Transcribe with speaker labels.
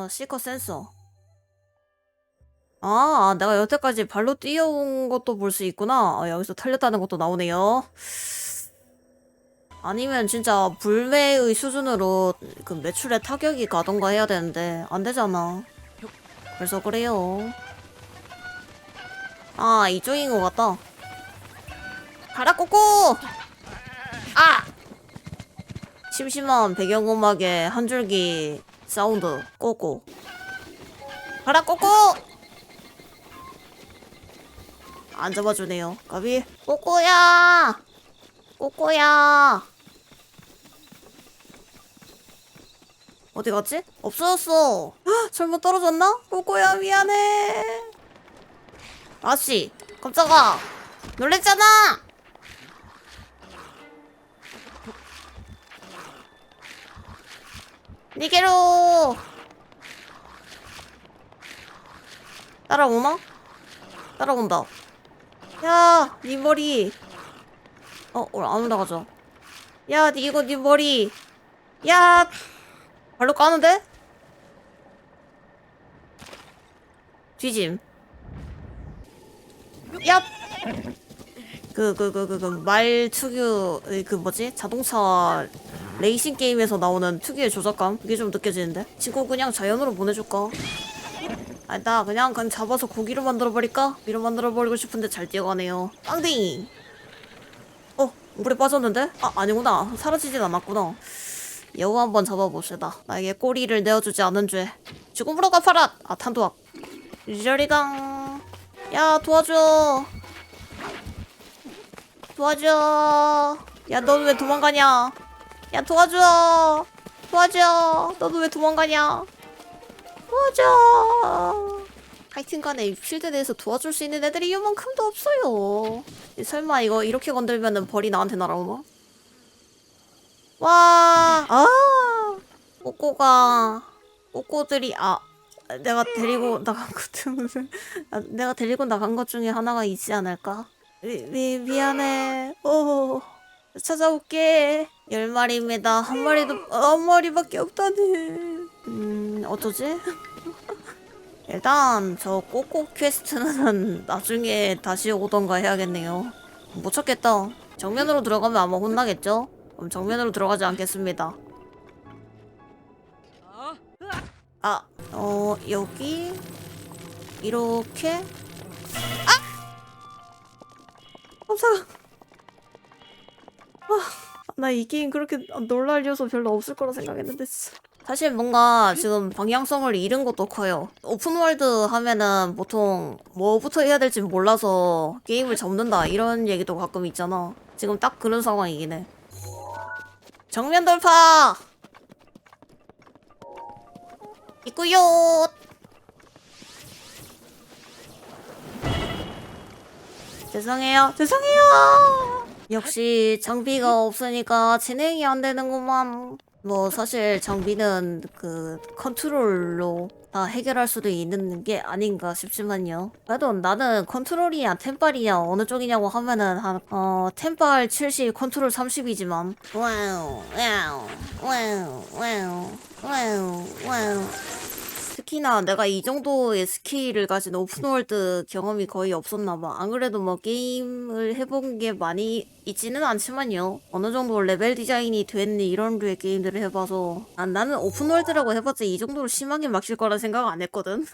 Speaker 1: 어, 시커 센서. 아, 내가 여태까지 발로 뛰어온 것도 볼 수 있구나. 아, 여기서 털렸다는 것도 나오네요. 아니면 진짜 불매의 수준으로 그 매출에 타격이 가던가 해야 되는데 안 되잖아. 그래서 그래요. 아, 이쪽인 것 같다. 가라 꼬꼬! 아! 심심한 배경음악에 한 줄기 사운드 꼬꼬. 가라 꼬꼬! 안 잡아주네요. 가비. 꼬꼬야! 꼬꼬야! 어디 갔지? 없어졌어. 헉, 설마 떨어졌나? 꼬꼬야 미안해. 아씨, 깜짝아. 놀랬잖아. 니게로. 따라오나? 따라온다. 야, 네 머리. 어, 오늘 안 올라가죠. 야, 니 이거 네 머리. 야, 발로 까는데? 뒤짐. 야. 그, 그, 그, 그, 그, 말 특유, 으이, 그 뭐지? 자동차 레이싱 게임에서 나오는 특유의 조작감? 그게 좀 느껴지는데? 친구 그냥 자연으로 보내줄까? 아니, 나 그냥 그냥 잡아서 고기로 만들어버릴까? 미로 만들어버리고 싶은데 잘 뛰어가네요. 빵댕이! 어, 물에 빠졌는데? 아, 아니구나. 사라지진 않았구나. 여우 한번 잡아봅시다. 나에게 꼬리를 내어주지 않은 죄. 죽음으로 갚아라! 아, 탄도학. 이저리강. 야, 도와줘. 도와줘. 야, 넌 왜 도망가냐? 야, 도와줘. 도와줘. 너도 왜 도망가냐? 도와줘. 하여튼간에 필드 내에서 도와줄 수 있는 애들이 이만큼도 없어요. 설마 이거 이렇게 건들면은 벌이 나한테 날아오나? 와, 아, 꼬꼬가, 꼬꼬들이, 아, 내가 데리고 나간 것 중, 아, 내가 데리고 나간 것 중에 하나가 있지 않을까? 미, 미, 미안해. 오, 찾아올게. 열 마리입니다. 한 마리도, 한 마리밖에 없다네. 음, 어쩌지? 일단, 저 꼬꼬 퀘스트는 나중에 다시 오던가 해야겠네요. 못 찾겠다. 정면으로 들어가면 아마 혼나겠죠? 그럼 정면으로 들어가지 않겠습니다. 아, 어, 여기, 이렇게. 아! 깜짝아. 아, 나 이 게임 그렇게 놀랄 요소 별로 없을 거라 생각했는데. 사실 뭔가 지금 방향성을 잃은 것도 커요. 오픈월드 하면은 보통 뭐부터 해야 될지 몰라서 게임을 접는다 이런 얘기도 가끔 있잖아. 지금 딱 그런 상황이긴 해. 정면 돌파! 있구요! 죄송해요. 죄송해요! 역시 장비가 없으니까 진행이 안 되는구만. 뭐 사실 장비는 그 컨트롤로 다 해결할 수도 있는 게 아닌가 싶지만요. 그래도 나는 컨트롤이야 템빨이야 어느 쪽이냐고 하면은 한 어 템빨 70 컨트롤 30이지만 와우 와우 와우 와우 특히나 내가 이 정도의 스킬을 가진 오픈월드 경험이 거의 없었나 봐. 안 그래도 뭐 게임을 해본 게 많이 있지는 않지만요. 어느 정도 레벨 디자인이 된 이런 류의 게임들을 해봐서 아, 나는 오픈월드라고 해봤자 이 정도로 심하게 막힐 거라 생각 안 했거든.